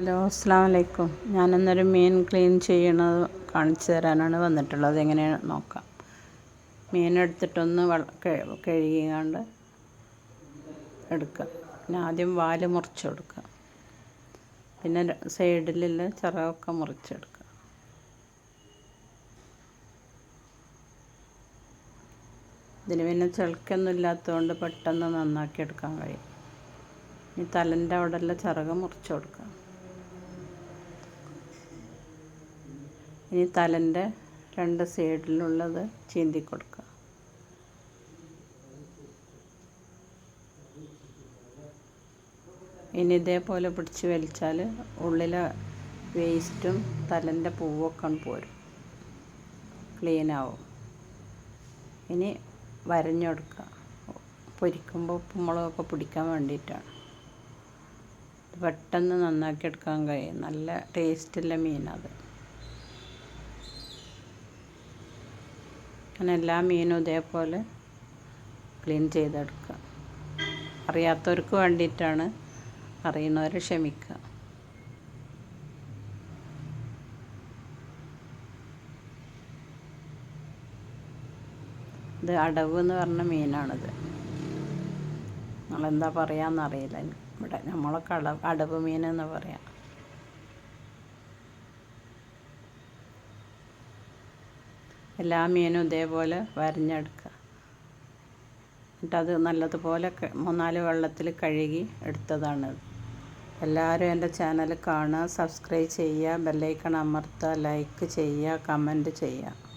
Hello അസ്സാം വലൈക്കും ഞാനിന്നൊരു മീൻ clean ചെയ്യണത് കാണിച്ചു തരാനാണ് വന്നിട്ടുള്ളത്. എങ്ങനെയാണ് നോക്കാം. മീൻ എടുത്തിട്ടൊന്ന് കഴുകിയാണ്ട് എടുക്കുക പിന്നെ ആദ്യം വാൽ മുറിച്ച് കൊടുക്കുക പിന്നെ സൈഡിലുള്ള ചിറകൊക്കെ മുറിച്ചെടുക്കുക ഇതിന് പിന്നെ ചിളക്കൊന്നും ഇല്ലാത്തതുകൊണ്ട് പെട്ടെന്ന് നന്നാക്കി എടുക്കാൻ കഴിയും. ഈ തലന്റെ അവിടെയുള്ള ചിറക് മുറിച്ചു കൊടുക്കുക ഇനി തലന്റെ രണ്ട് സൈഡിലുള്ളത് ചീന്തി കൊടുക്കുക ഇനി ഇതേപോലെ പിടിച്ച് വലിച്ചാൽ ഉള്ളിലെ വേസ്റ്റും തലന്റെ പൂവൊക്കെ പോരും. ക്ലീനാവും. ഇനി വരഞ്ഞെടുക്കുക. പൊരിക്കുമ്പോൾ ഉപ്പുമുളകൊക്കെ പിടിക്കാൻ വേണ്ടിയിട്ടാണ്. പെട്ടെന്ന് നന്നാക്കി എടുക്കാൻ കഴിയും. നല്ല ടേസ്റ്റുള്ള മീനത് അങ്ങനെ എല്ലാ മീനും ഇതേപോലെ ക്ലീൻ ചെയ്തെടുക്കുക. അറിയാത്തവർക്ക് വേണ്ടിയിട്ടാണ് അറിയുന്നവരെ ക്ഷമിക്കുക. ഇത് അടവ് എന്ന് പറഞ്ഞ മീനാണിത്. നിങ്ങളെന്താ പറയാന്നറിയില്ല. ഇവിടെ നമ്മളൊക്കെ അടവ് അടവ് മീൻ എന്ന് പറയാം. എല്ലാ മീനും ഇതേപോലെ വരഞ്ഞെടുക്കുക. എന്നിട്ടത് നല്ലതുപോലെ മൂന്നാൽ വെള്ളത്തിൽ കഴുകി എടുത്തതാണ് എല്ലാവരും എന്റെ ചാനൽ കാണുക സബ്സ്ക്രൈബ് ചെയ്യുക ബെല്ലൈക്കൺ അമർത്തുക ലൈക്ക് ചെയ്യുക കമന്റ് ചെയ്യുക.